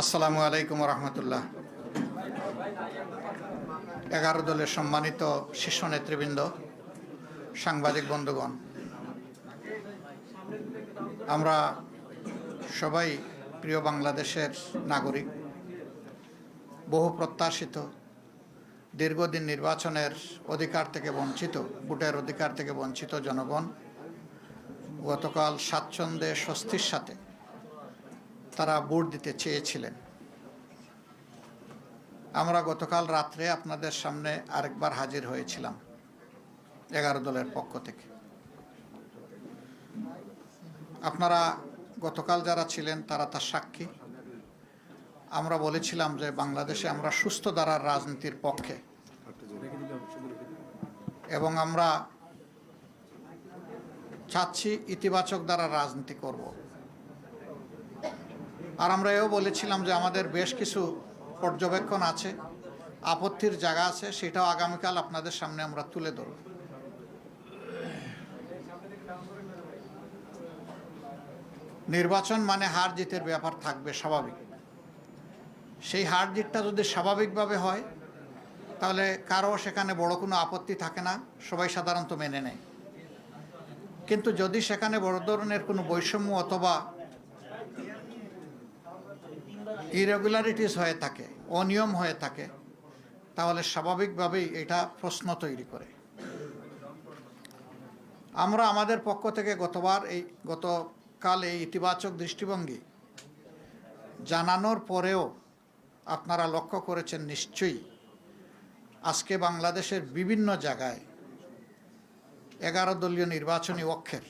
আসসালামু আলাইকুম রহমতুল্লাহ। এগারো দলের সম্মানিত শীর্ষ নেতৃবৃন্দ, সাংবাদিক বন্ধুগণ, আমরা সবাই প্রিয় বাংলাদেশের নাগরিক, বহু প্রত্যাশিত, দীর্ঘদিন নির্বাচনের অধিকার থেকে বঞ্চিত, ভোটের অধিকার থেকে বঞ্চিত জনগণ, গতকাল স্বাচ্ছন্দ্যে স্বস্তির সাথে তারা ভোট দিতে চেয়েছিলেন। আমরা গতকাল রাত্রে আপনাদের সামনে আরেকবার হাজির হয়েছিলাম এগারো দলের পক্ষ থেকে। আপনারা গতকাল যারা ছিলেন তারা তার সাক্ষী। আমরা বলেছিলাম যে বাংলাদেশে আমরা সুস্থ ধারার রাজনীতির পক্ষে। এবং আমরা চাচ্ছি ইতিবাচক দ্বারা রাজনীতি করব। আর আমরা এও বলেছিলাম যে আমাদের বেশ কিছু পর্যবেক্ষণ আছে, আপত্তির জায়গা আছে, সেটাও আগামীকাল আপনাদের সামনে আমরা তুলে ধরব। নির্বাচন মানে হার জিতের ব্যাপার থাকবে স্বাভাবিক। সেই হার জিতটা যদি স্বাভাবিকভাবে হয়, তাহলে কারও সেখানে বড় কোনো আপত্তি থাকে না, সবাই সাধারণত মেনে নেয়। কিন্তু যদি সেখানে বড় ধরনের কোনো বৈষম্য অথবা ইরেগুলারিটিস হয়ে থাকে, অনিয়ম হয়ে থাকে, তাহলে স্বাভাবিকভাবেই এটা প্রশ্ন তৈরি করে। আমরা আমাদের পক্ষ থেকে গতবার এই, গতকাল এই ইতিবাচক দৃষ্টিভঙ্গি জানানোর পরেও আপনারা লক্ষ্য করেছেন নিশ্চয়ই, আজকে বাংলাদেশের বিভিন্ন জায়গায় এগারো দলীয় নির্বাচনী অক্ষের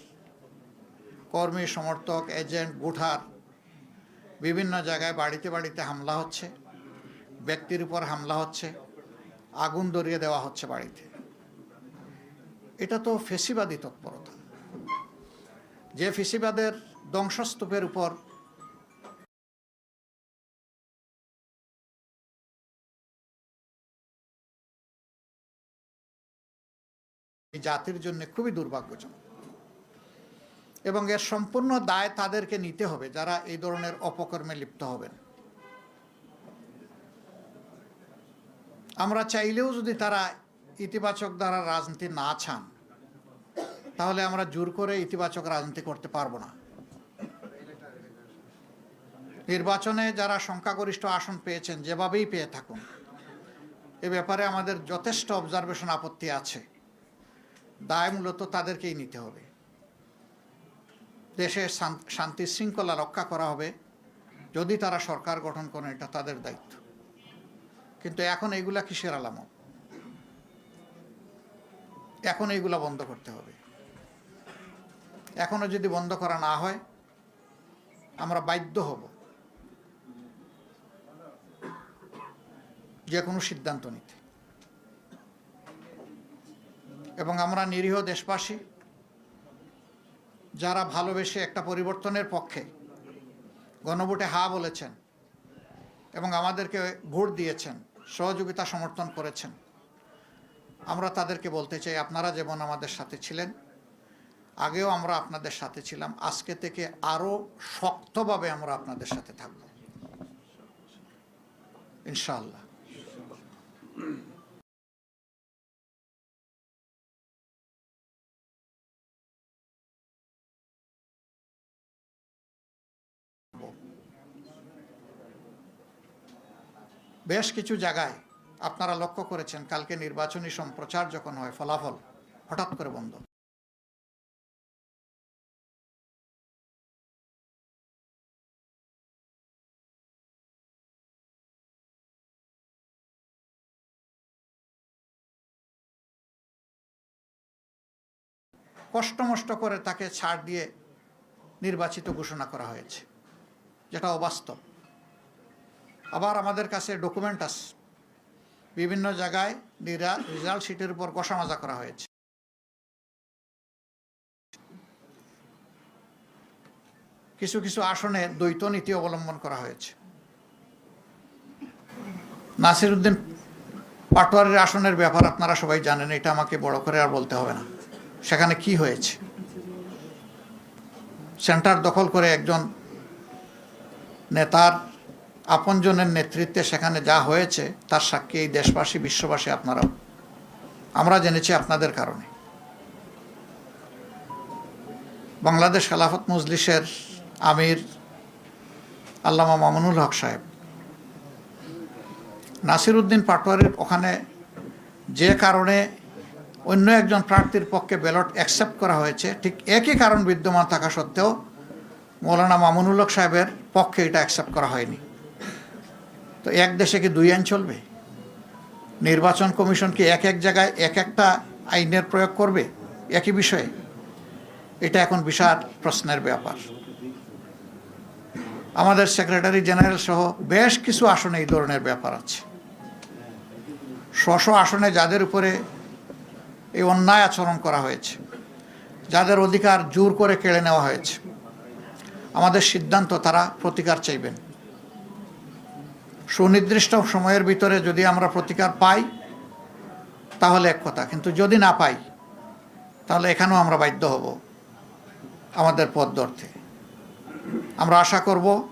কর্মী সমর্থক, এজেন্ট বুঠার বিভিন্ন জায়গায় বাড়িতে বাড়িতে হামলা হচ্ছে, ব্যক্তির উপর হামলা হচ্ছে, আগুন ধরিয়ে দেওয়া হচ্ছে বাড়িতে। এটা তো ফেসিবাদী তৎপরতা। যে ফেসিবাদের ধ্বংসস্তূপের উপর জাতির জন্য খুবই দুর্ভাগ্যজনক। এবং এর সম্পূর্ণ দায় তাদেরকে নিতে হবে, যারা এই ধরনের অপকর্মে লিপ্ত হবেন। আমরা চাইলেও যদি তারা ইতিবাচক দ্বারা রাজনীতি না চান তাহলে আমরা জোর করে ইতিবাচক রাজনীতি করতে পারব না। নির্বাচনে যারা সংখ্যাগরিষ্ঠ আসন পেয়েছেন, যেভাবেই পেয়ে থাকুন, এ ব্যাপারে আমাদের যথেষ্ট অবজারভেশন আপত্তি আছে। দায় মূলত তাদেরকেই নিতে হবে। দেশের শান্তি শৃঙ্খলা রক্ষা করা হবে যদি তারা সরকার গঠন করেন এটা তাদের দায়িত্ব। কিন্তু এখন এইগুলা কিসের আলামত? এখন এইগুলা বন্ধ করতে হবে। এখনও যদি বন্ধ করা না হয়, আমরা বাধ্য হব। যে কোনো সিদ্ধান্ত নিতে। এবং আমরা নিরীহ দেশবাসী যারা ভালোবেসে একটা পরিবর্তনের পক্ষে গণভোটে হা বলেছেন এবং আমাদেরকে ভোট দিয়েছেন, সহযোগিতা সমর্থন করেছেন, আমরা তাদেরকে বলতে চাই, আপনারা যেমন আমাদের সাথে ছিলেন, আগেও আমরা আপনাদের সাথে ছিলাম, আজকে থেকে আরও শক্তভাবে আমরা আপনাদের সাথে থাকব। ইনশাআল্লাহ। বেশ কিছু জায়গায় আপনারা লক্ষ্য করেছেন কালকে নির্বাচনী সম্প্রচার যখন হয়, ফলাফল হঠাৎ করে বন্ধ। কষ্টমষ্ট করে তাকে ছাড় দিয়ে নির্বাচিত ঘোষণা করা হয়েছে, যেটা অবাস্তব। আবার আমাদের কাছে ডকুমেন্ট আছে। বিভিন্ন জায়গায় রেজাল্ট শিটের উপর কষামাজা করা হয়েছে। কিছু কিছু আসনে দ্বৈত নীতি অবলম্বন করা হয়েছে। নাসির উদ্দিন পাটোয়ারির আসনের ব্যাপার আপনারা সবাই জানেন, এটা আমাকে বড় করে আর বলতে হবে না। সেখানে কি হয়েছে? সেন্টার দখল করে একজন নেতার আপনজনের নেতৃত্বে সেখানে যা হয়েছে, তার সাক্ষী এই দেশবাসী, বিশ্ববাসী আপনারাও। আমরা জেনেছি আপনাদের কারণে। বাংলাদেশ খেলাফত মজলিসের আমির আল্লামা মামুনুল হক সাহেব। নাসির উদ্দিন পাটোয়ারির ওখানে যে কারণে অন্য একজন প্রার্থীর পক্ষে ব্যালট অ্যাকসেপ্ট করা হয়েছে, ঠিক একই কারণ বিদ্যমান থাকা সত্ত্বেও মৌলানা মামুনুল হক সাহেবের পক্ষে এটা অ্যাকসেপ্ট করা হয়নি। তো এক দেশে কি দুই আইন চলবে? নির্বাচন কমিশন কি এক এক জায়গায় এক একটা আইনের প্রয়োগ করবে? একই বিষয়ে? এটা এখন বিশাল প্রশ্নের ব্যাপার। আমাদের সেক্রেটারি জেনারেল সহ বেশ কিছু আসনে এই ধরনের ব্যাপার আছে। স্ব আসনে যাদের উপরে এই অন্যায় আচরণ করা হয়েছে, যাদের অধিকার জোর করে কেড়ে নেওয়া হয়েছে, আমাদের সিদ্ধান্ত তারা প্রতিকার চাইবেন। সুনির্দিষ্ট সময়ের ভিতরে যদি আমরা প্রতিকার পাই, তাহলে এক কথা। কিন্তু যদি না পাই, তাহলে এখানেও আমরা বাধ্য হব আমাদের পথ ধরতে। আমরা আশা করব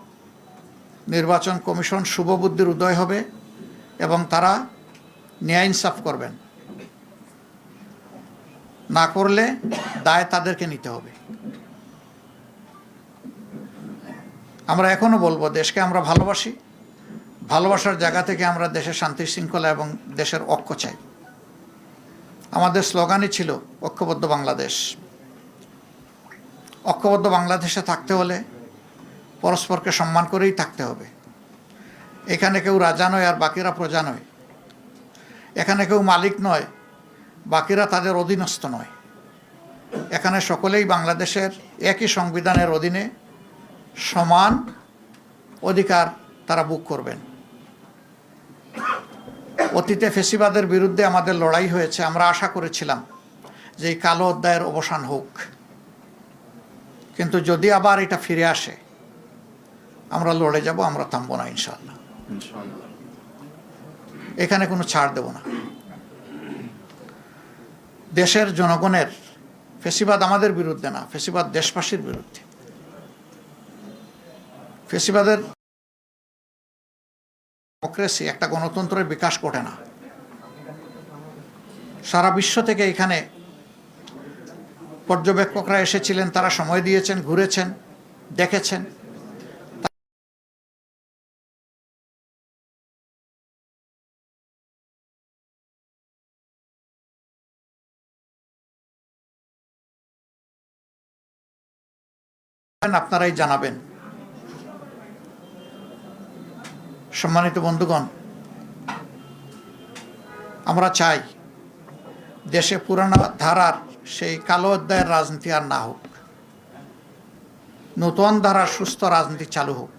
নির্বাচন কমিশন শুভবুদ্ধির উদয় হবে এবং তারা ন্যায় ইনসাফ করবেন। না করলে দায় তাদেরকে নিতে হবে। আমরা এখনও বলব, দেশকে আমরা ভালোবাসি। ভালোবাসার জায়গা থেকে আমরা দেশের শান্তি শৃঙ্খলা এবং দেশের ঐক্য চাই। আমাদের স্লোগানই ছিল ঐক্যবদ্ধ বাংলাদেশ। ঐক্যবদ্ধ বাংলাদেশে থাকতে হলে পরস্পরকে সম্মান করেই থাকতে হবে। এখানে কেউ রাজা নয় আর বাকিরা প্রজা নয়। এখানে কেউ মালিক নয়, বাকিরা তাদের অধীনস্থ নয়। এখানে সকলেই বাংলাদেশের একই সংবিধানের অধীনে সমান অধিকার তারা বুক করবেন। অতীতে ফেসিবাদের বিরুদ্ধে আমাদের লড়াই হয়েছে আমরা আশা করেছিলাম যে এই কালো অধ্যায়ের অবসান হোক। কিন্তু যদি আবার এটা ফিরে আসে আমরা লড়ে যাব আমরা থামবো না ইনশাল্লাহ এখানে কোনো ছাড় দেব না। দেশের জনগণের ফেসিবাদ আমাদের বিরুদ্ধে না ফেসিবাদ দেশবাসীর বিরুদ্ধে। ফেসিবাদের ডেমোক্রেসি একটা গণতন্ত্রের বিকাশ ঘটে না। সারা বিশ্ব থেকে এখানে পর্যবেক্ষকরা এসেছিলেন, তারা সময় দিয়েছেন, ঘুরেছেন, দেখেছেন। আপনারাই জানাবেন। সম্মানিত বন্ধুগণ, আমরা চাই দেশে পুরানো ধারার সেই কালো অধ্যায়ের রাজনীতি আর না হোক, নতুন ধারার সুস্থ রাজনীতি চালু হোক।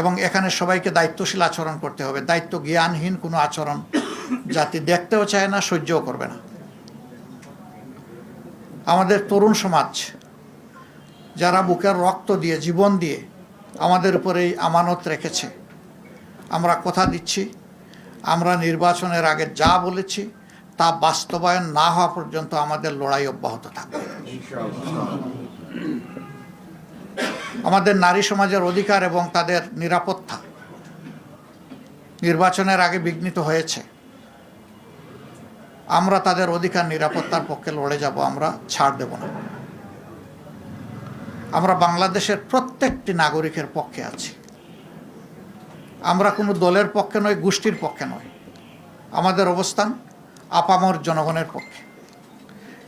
এবং এখানে সবাইকে দায়িত্বশীল আচরণ করতে হবে। দায়িত্ব জ্ঞানহীন কোনো আচরণ জাতি দেখতেও চায় না, সহ্যও করবে না। আমাদের তরুণ সমাজ, যারা বুকের রক্ত দিয়ে, জীবন দিয়ে আমাদের উপরে এই আমানত রেখেছে। আমরা কথা দিচ্ছি, আমরা নির্বাচনের আগে যা বলেছি তা বাস্তবায়ন না হওয়া পর্যন্ত আমাদের লড়াই অব্যাহত থাকবে। আমাদের নারী সমাজের অধিকার এবং তাদের নিরাপত্তা নির্বাচনের আগে বিঘ্নিত হয়েছে। আমরা তাদের অধিকার নিরাপত্তার পক্ষে লড়ে যাব, আমরা ছাড় দেব না। আমরা বাংলাদেশের প্রত্যেকটি নাগরিকের পক্ষে আছি। আমরা কোনো দলের পক্ষে নয় গোষ্ঠীর পক্ষে নয় আমাদের অবস্থান আপামর জনগণের পক্ষে।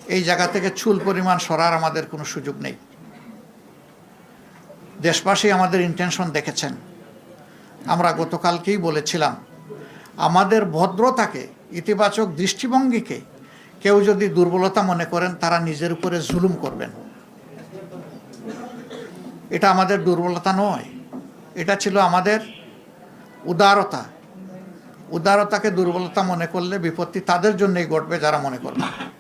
এই জায়গা থেকে চুল পরিমাণ সরার আমাদের কোনো সুযোগ নেই। দেশবাসী আমাদের ইন্টেনশন দেখেছেন। আমরা গতকালকেই বলেছিলাম, আমাদের ভদ্রতাকে, ইতিবাচক দৃষ্টিভঙ্গিকে কেউ যদি দুর্বলতা মনে করেন, তারা নিজের উপরে জুলুম করবেন। এটা আমাদের দুর্বলতা নয়। এটা ছিল আমাদের উদারতা। উদারতাকে দুর্বলতা মনে করলে বিপত্তি তাদের জন্যই ঘটবে যারা মনে করবে।